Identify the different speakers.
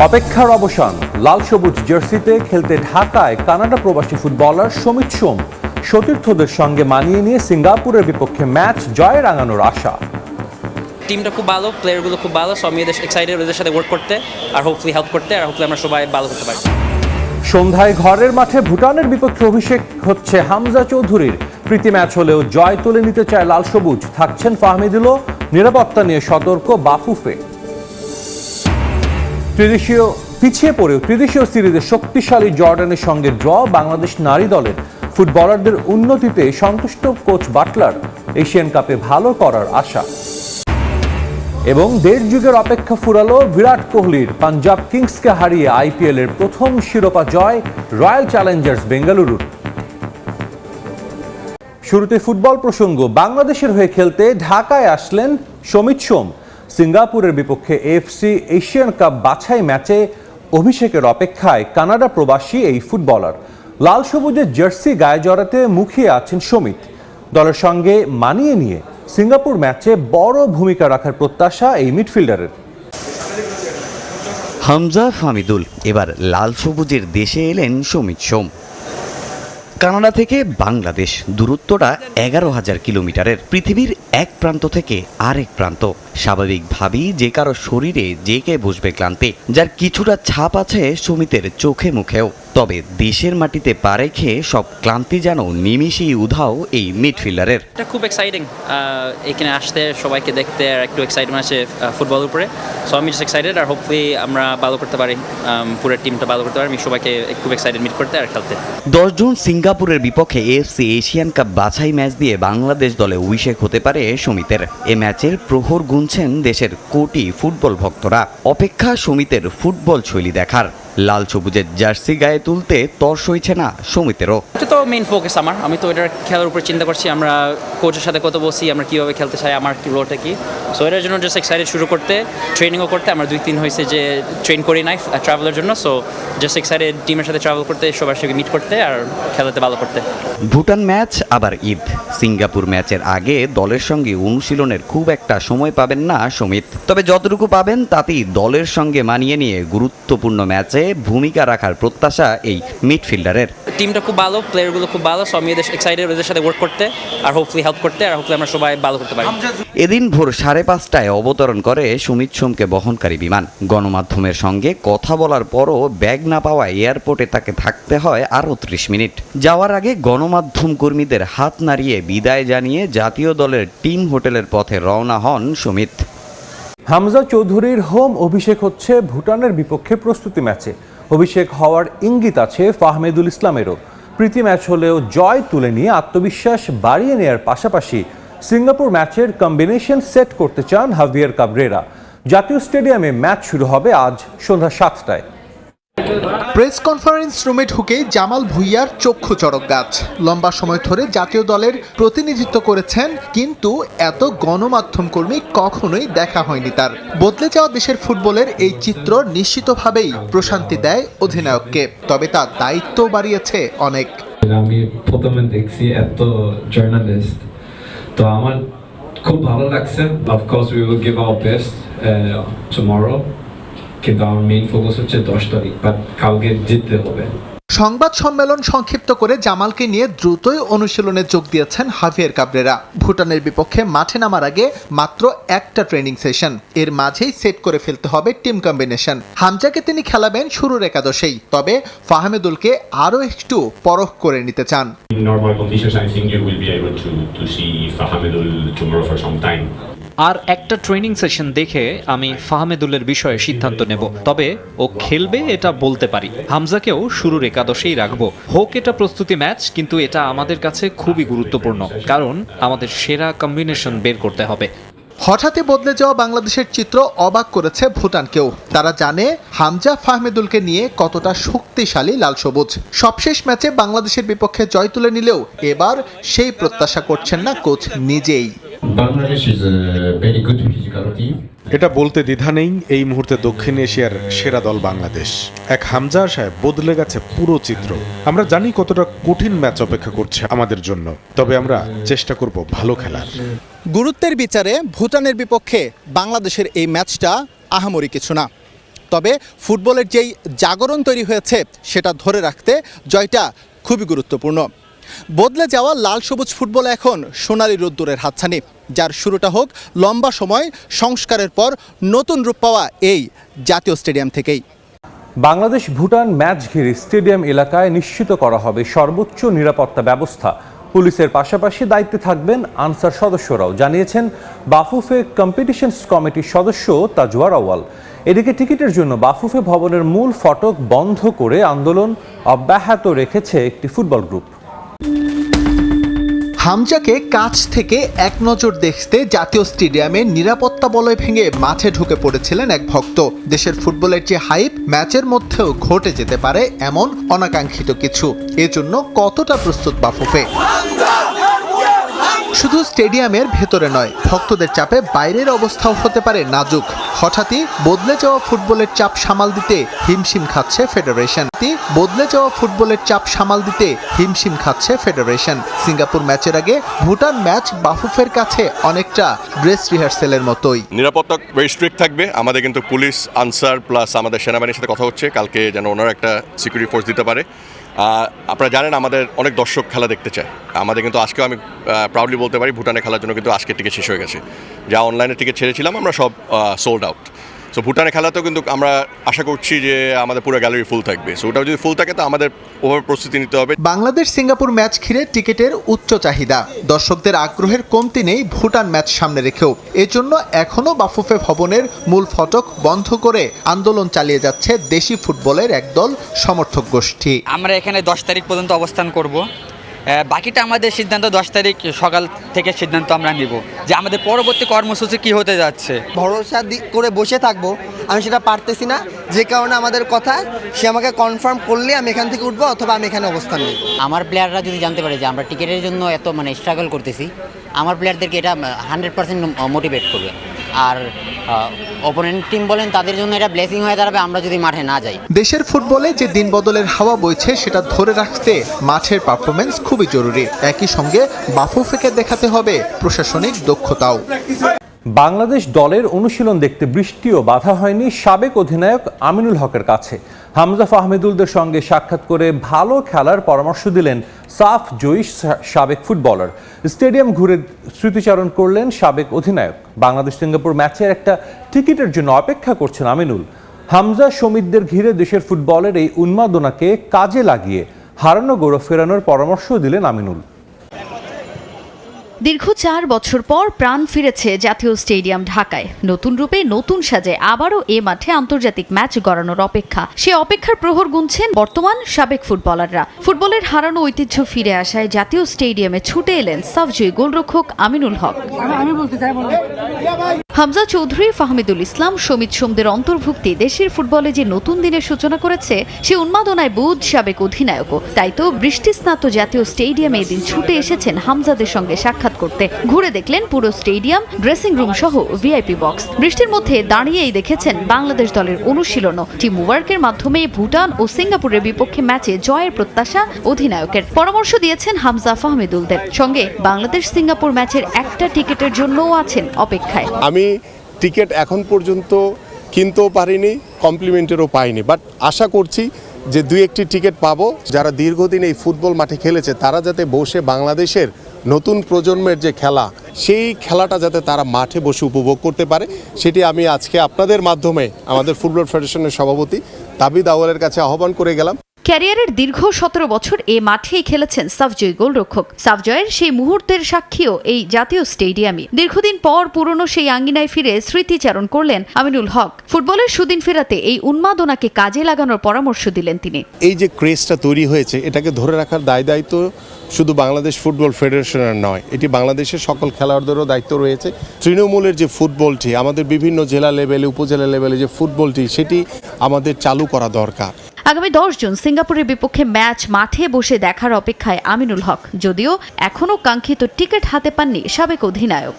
Speaker 1: অপেক্ষার অবসান লাল সবুজ জার্সিতে খেলতে ঢাকায় কানাডা প্রবাসী ফুটবলার সমিত সোম। সতীর্থদের সঙ্গে মানিয়ে নিয়ে সিঙ্গাপুরের বিপক্ষে ম্যাচ জয় রাঙানোর আশা।
Speaker 2: টিমটা খুব ভালো প্লেয়ারগুলো খুব ভালো সব আমি এদের এক্সাইটেড ওদের সাথে ওয়ার্ক করতে আর হোপফুলি হেল্প করতে আর হোপফুলি আমরা সবাই ভালো করতে পারি।
Speaker 1: সন্ধ্যায় ঘরের মাঠে ভুটানের বিপক্ষে অভিষেক হচ্ছে হামজা চৌধুরীর। প্রীতি ম্যাচ হলেও জয় তুলে নিতে চায় লাল সবুজ থাকছেন ফাহমিদুলও। নিরাপত্তা নিয়ে সতর্ক বাফুফে। ত্রিদেশীয় পিছিয়ে পড়েও ত্রিদেশীয় সিরিজে শক্তিশালী জর্ডানের সঙ্গে ড্র বাংলাদেশ নারী দলের ফুটবলারদের উন্নতিতে সন্তুষ্ট কোচ বাটলার এশিয়ান কাপে ভালো করার আশা। এবং দেড় যুগের অপেক্ষা ফুরালো বিরাট কোহলির পাঞ্জাব কিংসকে হারিয়ে আইপিএল এর প্রথম শিরোপা জয় রয়্যাল চ্যালেঞ্জার্স বেঙ্গালুরুর। শুরুতে ফুটবল প্রসঙ্গ, বাংলাদেশের হয়ে খেলতে ঢাকায় আসলেন সমিত সোম। সিঙ্গাপুরের বিপক্ষে এফসি এশিয়ান কাপ বাছাই ম্যাচে অভিষেকের অপেক্ষায় কানাডা প্রবাসী এই ফুটবলার। লাল সবুজের জার্সি গায়ে জড়াতে মুখিয়ে আছেন সমিত। দলের সঙ্গে মানিয়ে নিয়ে সিঙ্গাপুর ম্যাচে বড় ভূমিকা রাখার প্রত্যাশা এই মিডফিল্ডারের।
Speaker 3: হামজা ফামিদুল, এবার লাল সবুজের দেশে এলেন সমিত সোম। কানাডা থেকে বাংলাদেশ। দূরত্বটা এগারো হাজার কিলোমিটারের। পৃথিবীর এক প্রান্ত থেকে আরেক প্রান্ত। স্বাভাবিকভাবেই যে কারও শরীরে যে কে বসবে ক্লান্তে, যার কিছুটা ছাপ আছে সুমিতের চোখে মুখেও। তবে দেশের মাটিতে পা রেখে সব ক্লান্তি যেন নিমিষেই উধাও এই মিডফিল্ডারের।
Speaker 2: এটা খুব এক্সাইটিং এখানে আসতে সবাইকে দেখতে আর একটু এক্সাইটমেন্ট আছে ফুটবলের উপরে। সো আমি জাস্ট এক্সাইটেড আর হোপফুলি আমরা ভালো করতে পারি পুরো টিমটা ভালো করতে পারি আমি সবাইকে খুব এক্সাইটেড মিট করতে আর খেলতে।
Speaker 3: দশ জুন সিঙ্গাপুরের বিপক্ষে এএফসি এশিয়ান কাপ বাছাই ম্যাচ দিয়ে বাংলাদেশ দলে অভিষেক হতে পারে সমিতের। এ ম্যাচের প্রহর গুনছেন দেশের কোটি ফুটবল ভক্তরা। অপেক্ষা সমিতের ফুটবল শৈলী দেখার। লাল সবুজের জার্সি গায়ে তুলতে তর সইছে না সমিতেরও।
Speaker 2: এটা তো মেইন ফোকাস আমার। আমি তো এটার খেলার উপর চিন্তা করছি আমরা কোচের সাথে কত বসি আমরা কীভাবে খেলতে চাই আমার কি রোলটা কি? সো এটার জন্য জাস্ট এক্সাইটেড শুরু করতে ট্রেনিংও করতে আমার দুই তিন হয়েছে যে ট্রেন করি নাই ট্রাভেলের জন্য। সো জাস্ট এক্সাইটেড টিমের সাথে ট্রাভেল করতে সবার সঙ্গে মিট করতে আর খেলাতে ভালো করতে।
Speaker 3: ভুটান ম্যাচ আবার ঈদ। সিঙ্গাপুর ম্যাচের আগে দলের সঙ্গে অনুশীলনের খুব একটা সময় পাবেন না সমিত। তবে যতটুকু পাবেন তাতেই দলের সঙ্গে মানিয়ে নিয়ে গুরুত্বপূর্ণ ম্যাচে ভূমিকা রাখার প্রত্যাশা এই মিডফিল্ডারের।
Speaker 2: টিমটা খুব ভালো প্লেয়ারগুলো খুব ভালো সো আমি এদের এক্সাইটেড ওদের সাথে ওয়ার্ক করতে আর হোপফুলি হেল্প করতে আর হোপফুলি আমরা সবাই ভালো করতে পারি।
Speaker 3: এদিন ভোর সাড়ে পাঁচটায় অবতরণ করে সুমিত সোমকে বহনকারী বিমান। গণমাধ্যমের সঙ্গে কথা বলার পরও ব্যাগ না পাওয়ায় এয়ারপোর্টে তাকে থাকতে হয় আরও ত্রিশ মিনিট। যাওয়ার আগে গণমাধ্যম কর্মীদের হাত নাড়িয়ে বিদায় জানিয়ে জাতীয় দলের টিম হোটেলের পথে রওনা হন সুমিত।
Speaker 1: হামজা চৌধুরীর হোম অভিষেক হচ্ছে ভুটানের বিপক্ষে প্রস্তুতি ম্যাচে। অভিষেক হওয়ার ইঙ্গিত আছে ফাহমেদুল ইসলামেরও। প্রীতি ম্যাচ হলেও জয় তুলে নিয়ে আত্মবিশ্বাস বাড়িয়ে নেয়ার পাশাপাশি সিঙ্গাপুর ম্যাচের কম্বিনেশন সেট করতে চান হাভিয়ার কাবরেরা। জাতীয় স্টেডিয়ামে ম্যাচ শুরু হবে আজ সন্ধ্যা সাতটায়।
Speaker 4: প্রেস কনফারেন্স রুমে ঢুকে জামাল ভুইয়ার চক্ষু চড়ক গাছ। লম্বা সময় ধরে জাতীয় দলের প্রতিনিধিত্ব করেছেন, কিন্তু এত গণমাধ্যম কর্মী কখনোই দেখা হয়নি তার। বদলে যাওয়া দেশের ফুটবলের এই চিত্র নিশ্চিতভাবেই প্রশান্তি দেয় অধিনায়ককে, তবে তার দায়িত্ব বাড়িয়েছে অনেক।
Speaker 5: আমি প্রথমে দেখছি এত জার্নালিস্ট তো আমার খুব ভালো লাগছে। Of course we will give our best tomorrow কিন্তু আমার মেইন ফোকাস হচ্ছে দশ তারিখ বাট কালকে জিততে হবে।
Speaker 4: সংবাদ সম্মেলন সংক্ষিপ্ত করে জামালকে নিয়ে দ্রুতই অনুশীলনে যোগ দিয়েছেন হাভিয়ার কাবরেরা। ভুটানের বিপক্ষে মাঠে নামার আগে মাত্র একটা ট্রেনিং সেশন এর মাঝেই সেট করে ফেলতে হবে টিম কম্বিনেশন হামজাকে তিনি খেলাবেন শুরুর একাদশেই তবে ফাহমেদুলকে আরও একটু পরখ করে নিতে চান।
Speaker 6: In normal conditions, I think you will be able to, to see Fahamedul tomorrow for some time.
Speaker 7: আর একটা ট্রেনিং সেশন দেখে আমি ফাহমেদুলের বিষয়ে সিদ্ধান্ত নেব। তবে ও খেলবে এটা বলতে পারি। হামজাকেও শুরুর একাদশেই রাখব। হোক এটা প্রস্তুতি ম্যাচ, কিন্তু এটা আমাদের কাছে খুবই গুরুত্বপূর্ণ। কারণ আমাদের সেরা কম্বিনেশন বের করতে হবে।
Speaker 4: হঠাৎই বদলে যাওয়া বাংলাদেশের চিত্র অবাক করেছে ভুটানকেও। তারা জানে হামজা ফাহমেদুলকে নিয়ে কতটা শক্তিশালী লাল সবুজ। সবশেষ ম্যাচে বাংলাদেশের বিপক্ষে জয় তুলে নিলেও এবার সেই প্রত্যাশা করছেন না কোচ নিজেই।
Speaker 6: Bangladesh is a very good physical
Speaker 8: এটা বলতে দ্বিধা নেই এই মুহূর্তে দক্ষিণ এশিয়ার সেরা দল বাংলাদেশ। এক হামজা সাহেব বদলে গেছে পুরো চিত্র। আমরা জানি কতটা কঠিন ম্যাচ অপেক্ষা করছে আমাদের জন্য তবে আমরা চেষ্টা করব ভালো খেলার।
Speaker 4: গুরুত্বের বিচারে ভুটানের বিপক্ষে বাংলাদেশের এই ম্যাচটা আহামরি কিছু না। তবে ফুটবলের যেই জাগরণ তৈরি হয়েছে সেটা ধরে রাখতে জয়টা খুবই গুরুত্বপূর্ণ। বদলে যাওয়া লাল সবুজ ফুটবল এখন সোনালী রোদ্দুরের হাতছানি। যার শুরুটা হোক লম্বা সময়, সংস্কারের পর নতুন রূপ পাওয়া এই জাতীয় স্টেডিয়াম থেকেই।
Speaker 1: বাংলাদেশ ভুটান ম্যাচ ঘিরে স্টেডিয়াম এলাকায় নিশ্চিত করা হবে সর্বোচ্চ নিরাপত্তা ব্যবস্থা। পুলিশের পাশাপাশি দায়িত্বে থাকবেন আনসার সদস্যরাও, জানিয়েছেন বাফুফে কম্পিটিশনস কমিটির সদস্য তাজওয়ার আওয়াল এদিকে টিকিটের জন্য বাফুফে ভবনের মূল ফটক বন্ধ করে আন্দোলন অব্যাহত রেখেছে একটি ফুটবল গ্রুপ।
Speaker 4: হামজাকে কাছ থেকে এক নজর দেখতে জাতীয় স্টেডিয়ামে নিরাপত্তা বলয় ভেঙে মাঠে ঢুকে পড়েছিলেন এক ভক্ত। দেশের ফুটবলের যে হাইপ, ম্যাচের মধ্যেও ঘটে যেতে পারে এমন অনাকাঙ্ক্ষিত কিছু। এজন্য কতটা প্রস্তুত বাফুফে? শুধু স্টেডিয়ামের ভেতরে নয়, ভক্তদের চাপে বাইরের অবস্থাও হতে পারে নাজুক। হঠাৎই বদলে যাওয়া ফুটবলের চাপ সামাল দিতে হিমশিম খাচ্ছে ফেডারেশন। বদলে যাওয়া ফুটবলের চাপ সামাল দিতে হিমশিম খাচ্ছে ফেডারেশন। সিঙ্গাপুর ম্যাচের আগে ভুটান ম্যাচ বাফুফের কাছে অনেকটা ড্রেস রিহার্সেলের মতোই।
Speaker 9: নিরাপত্তা ভেরি স্ট্রিক্ট থাকবে। আমাদের কিন্তু পুলিশ, আনসার প্লাস আমাদের সেনাবাহিনীর সাথে কথা হচ্ছে। কালকে যেন ওনারা একটা সিকিউরিটি ফোর্স দিতে পারে। আপনারা জানেন আমাদের অনেক দর্শক খেলা দেখতে চায়। আমাদের কিন্তু আজকেও আমি প্রাউডলি বলতে পারি ভুটানে খেলার জন্য কিন্তু আজকে টিকিট শেষ হয়ে গেছে। যা অনলাইনে টিকিট ছেড়েছিলাম, আমরা সব সোল্ড আউট সো ভুটানে খেলাতেও কিন্তু আমরা আশা করছি যে আমাদের পুরো গ্যালারি ফুল থাকবে। সো ওটাও যদি ফুল থাকে তো আমাদের ওভাবে প্রস্তুতি নিতে হবে।
Speaker 4: বাংলাদেশ সিঙ্গাপুর ম্যাচ ঘিরে টিকিটের উচ্চ চাহিদা। দর্শকদের আগ্রহের কমতি নেই ভুটান ম্যাচ সামনে রেখেও। এজন্য এখনও বাফুফে ভবনের মূল ফটক বন্ধ করে আন্দোলন চালিয়ে যাচ্ছে দেশি ফুটবলের একদল সমর্থক গোষ্ঠী।
Speaker 10: আমরা এখানে দশ তারিখ পর্যন্ত অবস্থান করব। বাকিটা আমাদের সিদ্ধান্ত দশ তারিখ সকাল থেকে সিদ্ধান্ত আমরা নিব যে আমাদের পরবর্তী কর্মসূচি কি হতে যাচ্ছে।
Speaker 11: ভরসা করে বসে থাকব। আমি সেটা পারতেছি না। যে কারণে আমাদের কথা সে আমাকে কনফার্ম করলে আমি এখান থেকে উঠবো অথবা আমি এখানে অবস্থান নেব।
Speaker 12: আমার প্লেয়াররা যদি জানতে পারে যে আমরা টিকিটের জন্য এত মানে স্ট্রাগল করতেছি আমার প্লেয়ারদেরকে এটা হান্ড্রেড পার্সেন্ট মোটিভেট করবে। আর অপোনেন্ট টিম বলেন, তাদের জন্য এটা ব্লেসিং হয়ে দাঁড়াবে, আমরা যদি মাঠে না যাই।
Speaker 4: দেশের ফুটবলে যে দিন বদলের হাওয়া বইছে, সেটা ধরে রাখতে মাঠের পারফরমেন্স খুবই জরুরি। একই সঙ্গে বাফুফেকে দেখাতে হবে প্রশাসনিক দক্ষতাও।
Speaker 1: বাংলাদেশ দলের অনুশীলন দেখতে বৃষ্টিও বাধা হয়নি সাবেক অধিনায়ক আমিনুল হকের কাছে। হামজা ফাহমেদুলদের সঙ্গে সাক্ষাৎ করে ভালো খেলার পরামর্শ দিলেন সাফ জয়ী সাবেক ফুটবলার। স্টেডিয়াম ঘুরে স্মৃতিচারণ করলেন সাবেক অধিনায়ক। বাংলাদেশ সিঙ্গাপুর ম্যাচের একটা টিকিটের জন্য অপেক্ষা করছেন আমিনুল। হামজা সমিতদের ঘিরে দেশের ফুটবলের এই উন্মাদনাকে কাজে লাগিয়ে হারানো গৌরব ফেরানোর পরামর্শ দিলেন আমিনুল।
Speaker 13: দীর্ঘ চার বছর পর প্রাণ ফিরেছে জাতীয় স্টেডিয়াম ঢাকায়। নতুন রূপে নতুন সাজে আবারও এ মাঠে আন্তর্জাতিক ম্যাচ গড়ানোর অপেক্ষা। সে অপেক্ষার প্রহর গুনছেন বর্তমান সাবেক ফুটবলাররা। ফুটবলের হারানো ঐতিহ্য ফিরে আসায় জাতীয় স্টেডিয়ামে ছুটে এলেন সাফজয়ী গোলরক্ষক আমিনুল হক। হামজা চৌধুরী, ফাহমিদুল ইসলাম, সমিত সোমদের অন্তর্ভুক্তি দেশের ফুটবলে যে নতুন দিনের সূচনা করেছে, সে উন্মাদনায় বুধ সাবেক অধিনায়কও। তাই তো বৃষ্টিস্নাত জাতীয় স্টেডিয়ামে এদিন ছুটে এসেছেন হামজাদের সঙ্গে সাক্ষাৎ করতে। ঘুরে দেখলেন পুরো স্টেডিয়াম ড্রেসিং রুম সহ ভিআইপি বক্স বৃষ্টির মধ্যে দাঁড়িয়েই দেখেছেন বাংলাদেশ দলের অনুশীলনও। টিম ওয়ার্কের মাধ্যমে ভুটান ও সিঙ্গাপুরের বিপক্ষে ম্যাচে জয়ের প্রত্যাশা অধিনায়কের। পরামর্শ দিয়েছেন হামজা ফাহমিদুলদের। সঙ্গে বাংলাদেশ সিঙ্গাপুর ম্যাচের একটা টিকিটের জন্যও আছেন অপেক্ষায়।
Speaker 9: আমি টিকিট এখন পর্যন্ত কিনতেও পারিনি, কমপ্লিমেন্টেরও পাইনি। বাট আশা করছি যে দুই একটি টিকিট পাবো। যারা দীর্ঘদিন এই ফুটবল মাঠে খেলেছে, তারা যাতে বসে বাংলাদেশের নতুন প্রজন্মের যে খেলা সেই খেলাটা যাতে তারা মাঠে বসে উপভোগ করতে পারে সেটি আমি আজকে আপনাদের মাধ্যমে আমাদের ফুটবল ফেডারেশনের সভাপতি তাবিদ আওয়ালের কাছে আহ্বান করে গেলাম।
Speaker 13: ক্যারিয়ারের দীর্ঘ সতেরো বছর এ মাঠেই খেলেছেন সাফজয় গোলরক্ষক। সাফজয়ের সেই মুহূর্তের সাক্ষীও এই জাতীয় স্টেডিয়ামে দীর্ঘদিন পর পুরনো সেই আঙ্গিনায় ফিরে স্মৃতিচারণ করলেন আমিনুল হক। ফুটবলের সুদিন ফেরাতে এই উন্মাদনাকে কাজে লাগানোর পরামর্শ দিলেন তিনি।
Speaker 9: এই যে ক্রেজটা তৈরি হয়েছে এটাকে ধরে রাখার দায় দায়িত্ব শুধু বাংলাদেশ ফুটবল ফেডারেশনের নয়, এটি বাংলাদেশের সকল খেলোয়াড়দেরও দায়িত্ব রয়েছে। তৃণমূলের যে ফুটবলটি, আমাদের বিভিন্ন জেলা লেভেলে, উপজেলা লেভেলে যে ফুটবলটি, সেটি আমাদের চালু করা দরকার।
Speaker 13: আগামী দশ জুন সিঙ্গাপুরের বিপক্ষে ম্যাচ মাঠে বসে দেখার অপেক্ষায় আমিনুল হক, যদিও এখনও কাঙ্ক্ষিত টিকিট হাতে পাননি সাবেক অধিনায়ক।